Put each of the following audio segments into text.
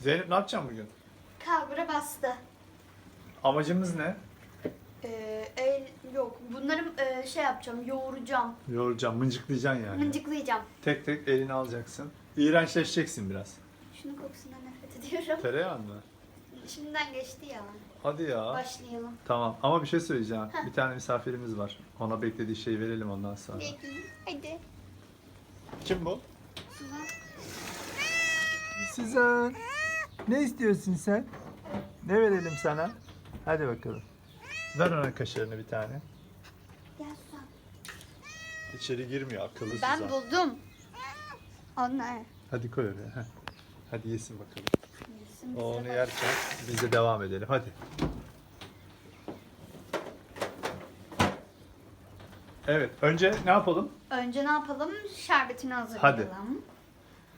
Zeynep ne yapacaksın bugün? Kalbura bastı. Amacımız ne? Ee, el yok. Bunları e, şey yapacağım, yoğuracağım. Yoğuracağım, mıncıklayacaksın yani. Mıncıklayacağım. Tek tek elini alacaksın. İğrençleşeceksin biraz. Şunun kokusundan nefret ediyorum. Tereyağı mı? Şimdiden geçti ya. Hadi ya. Başlayalım. Tamam ama bir şey söyleyeceğim. Bir tane misafirimiz var. Ona beklediği şeyi verelim ondan sonra. Peki. Hadi. Kim bu? Suzan. Suzan. Ne istiyorsun sen? Ne verelim sana? Hadi bakalım. Ver ona kaşarını bir tane. İçeri girmiyor akıllı Ben Suzan. buldum. Anne. Hadi koy oraya. heh. Hadi yesin bakalım. Yesin O onu yerken biz de devam edelim. Hadi. Evet. Önce ne yapalım? Önce ne yapalım? Şerbetini hazırlayalım.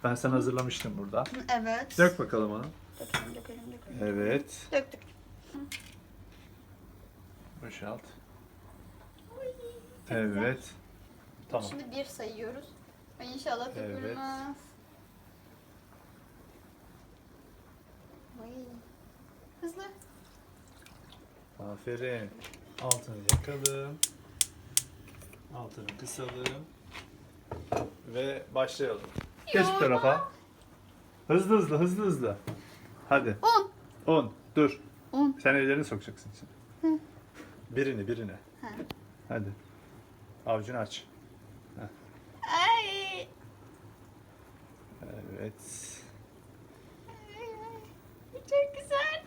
Ben sana hazırlamıştım burada. Evet. Dök bakalım onu. Dökelim, dökelim, dökelim. Evet. Döktük. Boşalt. Evet. Tamam. Şimdi bir sayıyoruz. Ay inşallah Evet. dökülmez. Ay. Hızlı. Aferin. Altını yakalım. Altını kısalım. Ve başlayalım. Geç bu tarafa. Hızlı hızlı hızlı hızlı. Hadi. Un. On. Dur. Un. Sen ellerini sokacaksın içine. Hı. Birini birine. Ha. Hadi. Avucunu aç. Ay. Evet. Çok güzel.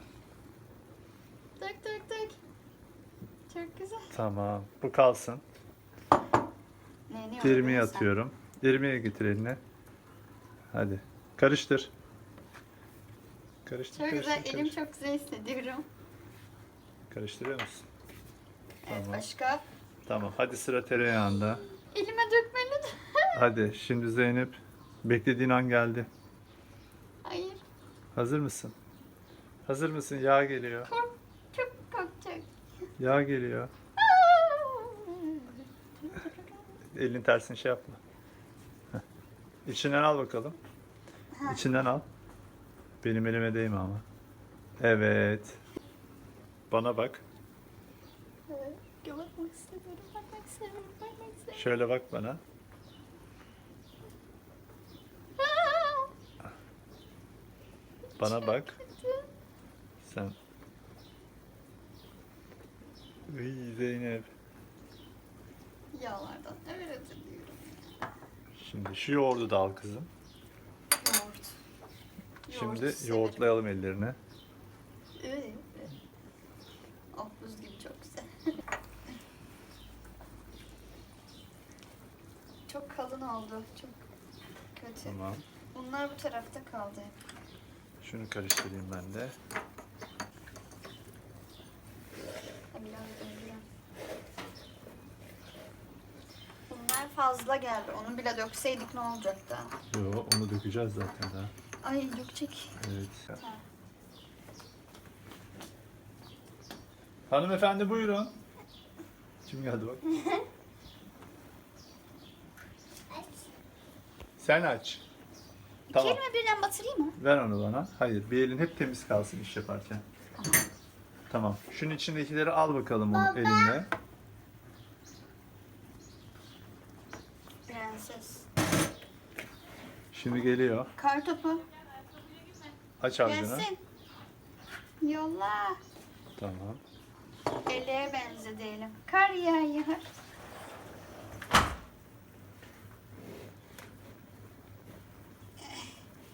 Dök dök dök. Çok güzel. Tamam. Bu kalsın. Ne, ne İrmiği yoğurdun sen? atıyorum. İrmiğe getir eline. Hadi. Karıştır. Karıştır, Çok karıştır, güzel. Elim karıştır. çok güzel hissediyorum. Karıştırıyor musun? Evet Tamam. başka. Tamam. Hadi sıra tereyağında. Elime dökmeli de. Hadi. Şimdi Zeynep. Beklediğin an geldi. Hayır. Hazır mısın? Hazır mısın? Yağ geliyor. Kork. Çok korkacak. Yağ geliyor. Elin tersini şey yapma. İçinden al bakalım. İçinden al. Benim elime değme ama. Evet. Bana bak. Bakmak istemiyorum. Bakmak istemiyorum. Bakmak istemiyorum. Şöyle bak bana. Bana bak. Sen. Iy Zeynep. Yağlardan hatırlıyorum. Şimdi şu yoğurdu da al kızım. Şimdi Yoğurt yoğurtlayalım ellerini. Evet. Oh buz gibi çok güzel. çok kalın oldu. Çok kötü. Tamam. Bunlar bu tarafta kaldı. Şunu karıştırayım ben de. Biraz döndüreyim. Bunlar fazla geldi. Onu bile dökseydik ne olacaktı? Yo, onu dökeceğiz zaten daha. Ay dökecek. Evet. Hanımefendi buyurun. Kim geldi bak. Sen aç. Tamam. Kelime birden batırayım mı? Ver onu bana. Hayır, bir elin hep temiz kalsın iş yaparken. Tamam. Şunun içindekileri al bakalım onun elinle. Prenses. Şimdi geliyor. Kar topu. Aç avucunu. Gelsin. Yolla. Tamam. Eleğe benze diyelim. Kar yağıyor.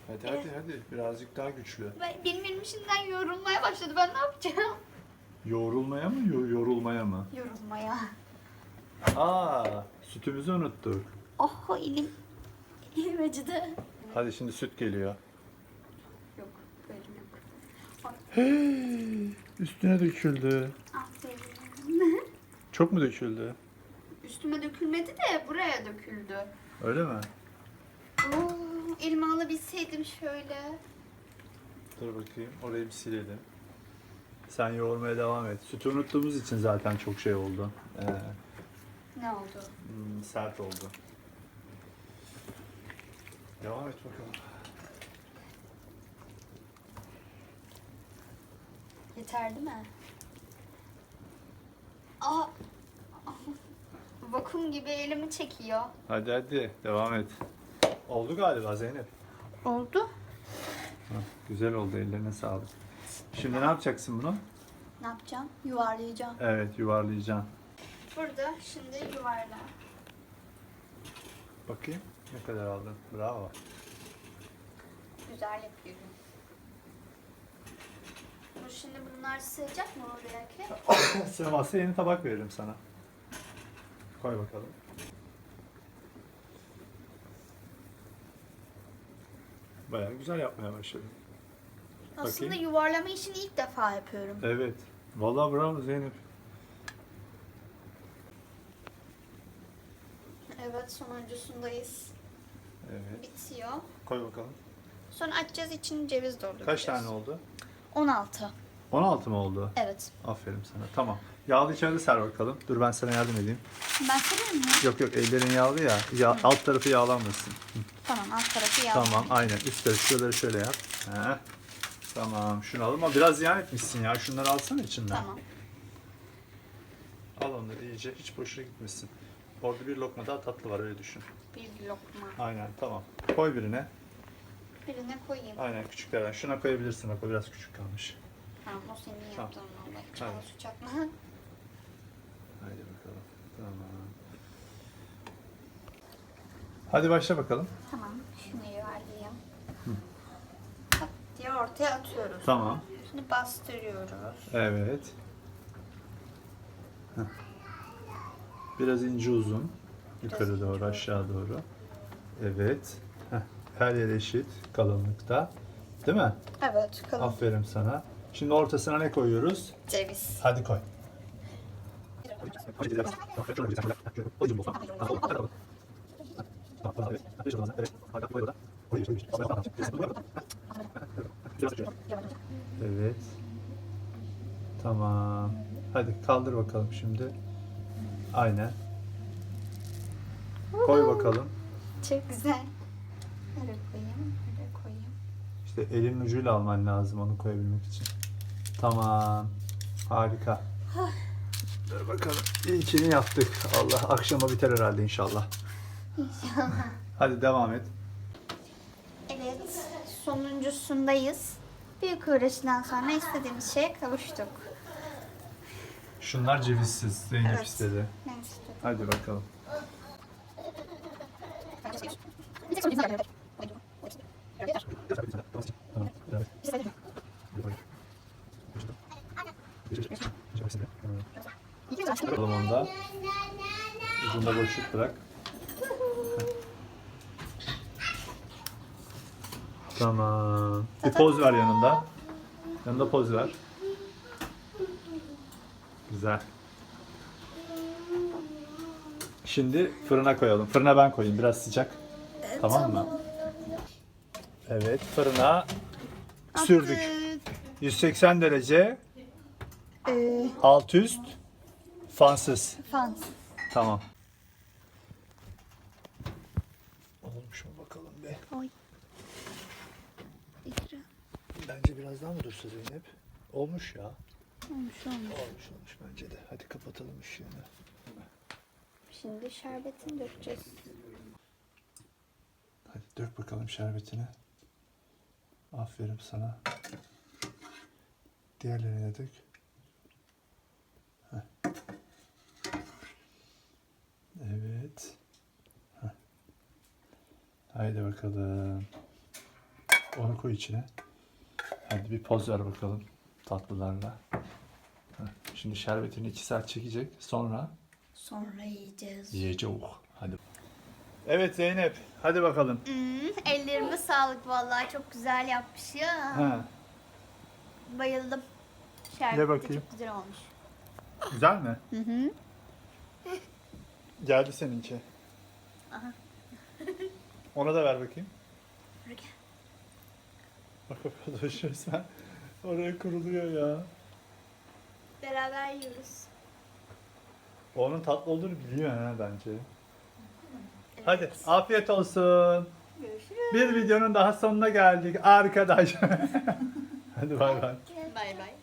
Hadi hadi hadi. Birazcık daha güçlü. Ben, benim elim şimdiden yorulmaya başladı. Ben ne yapacağım? Yoğrulmaya mı, yo- yorulmaya mı? Yorulmaya. Aa, sütümüzü unuttuk. Oh elim. Elim acıdı. Hadi şimdi süt geliyor. Yok. Böyle yok. Hey, üstüne döküldü. Aferin. Çok mu döküldü? Üstüme dökülmedi de buraya döküldü. Öyle mi? Oo, elime alabilseydim şöyle. Dur bakayım. Orayı bir silelim. Sen yoğurmaya devam et. Sütü unuttuğumuz için zaten çok şey oldu. Ee, Ne oldu? hmm, sert oldu. Devam et bakalım. Yeter değil mi? Aa! Vakum gibi elimi çekiyor. Hadi hadi devam et. Oldu galiba Zeynep. Oldu. Hah, güzel oldu ellerine sağlık. Şimdi ne yapacaksın bunu? Ne yapacağım? Yuvarlayacağım. Evet yuvarlayacaksın. Burada şimdi yuvarla. Bakayım ne kadar aldın. Bravo. Güzel yapıyorum. Bu şimdi bunlar sığacak mı oraya ki? Sığmazsa yeni tabak veririm sana. Koy bakalım. Bayağı güzel yapmaya başladın. Aslında Bakayım. yuvarlama işini ilk defa yapıyorum. Evet. Vallahi bravo Zeynep. Evet sonuncusundayız. Evet. Bitiyor. Koy bakalım. Sonra açacağız için ceviz dolduracağız. Kaç tane oldu? 16. 16 mı oldu? Evet. Aferin sana. Tamam. Yağlı içeride ser bakalım. Dur ben sana yardım edeyim. Ben severim mi? Yok yok ellerin yağlı ya. ya alt tarafı yağlanmasın. Hı, Tamam alt tarafı yağ. Tamam aynen. Üst tarafı şuraları şöyle yap. Heh. Tamam şunu al ama biraz ziyan etmişsin ya. Şunları alsana içinden. Tamam. Al onları iyice. Hiç boşuna gitmesin. Orada bir lokma daha tatlı var öyle düşün. Bir lokma. Aynen tamam. Koy birine. Birine koyayım. Aynen küçüklerden. Şuna koyabilirsin bak o biraz küçük kalmış. Tamam o senin Tamam. yaptığın vallahi. Hadi. Çalı su çakma. Haydi bakalım. Tamam. Hadi başla bakalım. tamam. Şunu yuvarlayayım. Pat diye ortaya atıyoruz. Tamam. Şimdi bastırıyoruz. Evet. Heh. Biraz ince uzun. Yukarı Biraz doğru, ince aşağı doğru. Evet. Heh. Her yer eşit kalınlıkta. Değil mi? Evet kalın. Aferin sana. Şimdi ortasına ne koyuyoruz? Ceviz. Hadi koy. Evet. Tamam. Hadi kaldır bakalım şimdi. Aynen. Koy bakalım. Çok güzel. Nereye koyayım? Nereye koyayım? İşte elin ucuyla alman lazım onu koyabilmek için. Tamam. Harika. Dur bakalım. İlkini yaptık. Allah akşama biter herhalde inşallah. İnşallah. Hadi devam et. Evet. Sonuncusundayız. Büyük uğraşından sonra istediğimiz şeye kavuştuk. Şunlar cevizsiz. Zeynep Evet. istedi. Ben istedim. Hadi bakalım. Bakalım onda. Ucunda boşluk bırak. Tamam. Bir poz ver yanında. Yanında poz ver. Güzel. Şimdi fırına koyalım. Fırına ben koyayım. Biraz sıcak. Tamam mı? Evet. Fırına sürdük. Attık. 180 derece. Ee, Alt üst. Fansız. fans. Tamam. Olmuş mu bakalım be. Oy. İkra. Bence biraz daha mı dursa Zeynep? Olmuş ya. Olmuş olmuş. Olmuş olmuş bence de. Hadi kapatalım ışığını. Şimdi şerbetini dökeceğiz. Hadi dök bakalım şerbetini. Aferin sana. Diğerlerine dök. Heh. Evet. Heh. Haydi bakalım. Onu koy içine. Hadi bir poz ver bakalım tatlılarla. Heh. Şimdi şerbetini 2 saat çekecek. Sonra Sonra yiyeceğiz. yiyeceğiz. Evet Zeynep. Hadi bakalım. Hmm, ellerime sağlık vallahi çok güzel yapmış ya. Ha, Bayıldım. Şerbeti Ye bakayım. çok güzel olmuş. güzel mi? Hı hı. Geldi seninki. Aha. Ona da ver bakayım. Dur gel. Bak arkadaş resmen oraya kuruluyor ya. Beraber yiyoruz. Onun tatlı olduğunu biliyor ha bence. Hadi afiyet olsun. Görüşürüz. Bir videonun daha sonuna geldik arkadaş. Hadi bay bay. Bay bay.